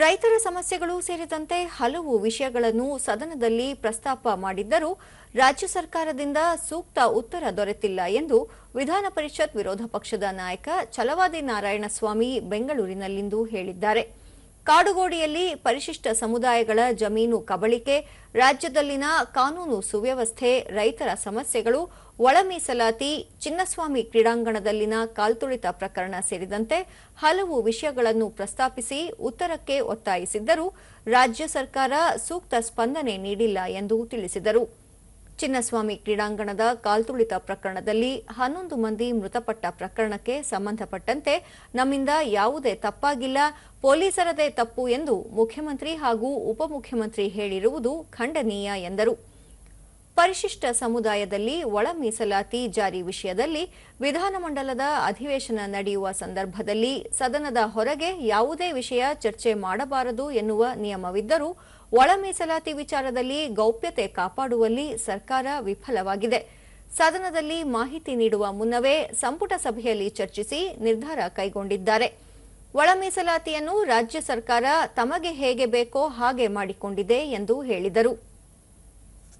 ರೈತರ ಸಮಸ್ಯೆಗಳು ಸೇರಿದಂತೆ ಹಲವು ವಿಷಯಗಳನ್ನು ಸದನದಲ್ಲಿ ಪ್ರಸ್ತಾಪ ಮಾಡಿದ್ದರೂ ರಾಜ್ಯ ಸರ್ಕಾರದಿಂದ ಸೂಕ್ತ ಉತ್ತರ ದೊರೆತಿಲ್ಲ ಎಂದು ವಿಧಾನ ಪರಿಷತ್ ವಿರೋಧ ಪಕ್ಷದ ನಾಯಕ ಛಲವಾದಿ ನಾರಾಯಣಸ್ವಾಮಿ ಬೆಂಗಳೂರಿನಲ್ಲಿಂದು ಹೇಳಿದ್ದಾರೆ. ಕಾಡುಗೋಡಿಯಲ್ಲಿ ಪರಿಶಿಷ್ಟ ಸಮುದಾಯಗಳ ಜಮೀನು ಕಬಳಿಕೆ, ರಾಜ್ಯದಲ್ಲಿನ ಕಾನೂನು ಸುವ್ಯವಸ್ಥೆ, ರೈತರ ಸಮಸ್ಯೆಗಳು ಒಳ ಮೀಸಲಾತಿ ಚಿನ್ನಸ್ವಾಮಿ ಕ್ರೀಡಾಂಗಣದಲ್ಲಿನ ಕಾಲ್ತುಳಿತ ಪ್ರಕರಣ ಸೇರಿದಂತೆ ಹಲವು ವಿಷಯಗಳನ್ನು ಪ್ರಸ್ತಾಪಿಸಿ ಉತ್ತರಕ್ಕೆ ಒತ್ತಾಯಿಸಿದ್ದರೂ ರಾಜ್ಯ ಸರ್ಕಾರ ಸೂಕ್ತ ಸ್ಪಂದನೆ ನೀಡಿಲ್ಲ ಎಂದು ತಿಳಿಸಿದರು. ಚಿನ್ನಸ್ವಾಮಿ ಕ್ರೀಡಾಂಗಣದ ಕಾಲ್ತುಳಿತ ಪ್ರಕರಣದಲ್ಲಿ ಹನ್ನೊಂದು ಮಂದಿ ಮೃತಪಟ್ಟ ಪ್ರಕರಣಕ್ಕೆ ಸಂಬಂಧಪಟ್ಟಂತೆ ನಮ್ಮಿಂದ ಯಾವುದೇ ತಪ್ಪಾಗಿಲ್ಲ, ಪೊಲೀಸರದೇ ತಪ್ಪು ಎಂದು ಮುಖ್ಯಮಂತ್ರಿ ಹಾಗೂ ಉಪಮುಖ್ಯಮಂತ್ರಿ ಹೇಳಿರುವುದು ಖಂಡನೀಯ ಎಂದರು. ಪರಿಶಿಷ್ಟ ಸಮುದಾಯದಲ್ಲಿ ಒಳ ಮೀಸಲಾತಿ ಜಾರಿ ವಿಷಯದಲ್ಲಿ ವಿಧಾನಮಂಡಲದ ಅಧಿವೇಶನ ನಡೆಯುವ ಸಂದರ್ಭದಲ್ಲಿ ಸದನದ ಹೊರಗೆ ಯಾವುದೇ ವಿಷಯ ಚರ್ಚೆ ಮಾಡಬಾರದು ಎನ್ನುವ ನಿಯಮವಿದ್ದರೂ ಒಳ ಮೀಸಲಾತಿ ವಿಚಾರದಲ್ಲಿ ಗೌಪ್ಯತೆ ಕಾಪಾಡುವಲ್ಲಿ ಸರ್ಕಾರ ವಿಫಲವಾಗಿದೆ. ಸದನದಲ್ಲಿ ಮಾಹಿತಿ ನೀಡುವ ಮುನ್ನವೇ ಸಂಪುಟ ಸಭೆಯಲ್ಲಿ ಚರ್ಚಿಸಿ ನಿರ್ಧಾರ ಕೈಗೊಂಡಿದ್ದಾರೆ. ಒಳ ಮೀಸಲಾತಿಯನ್ನು ರಾಜ್ಯ ಸರ್ಕಾರ ತಮಗೆ ಹೇಗೆ ಬೇಕೋ ಹಾಗೆ ಮಾಡಿಕೊಂಡಿದೆ ಎಂದು ಹೇಳಿದರು.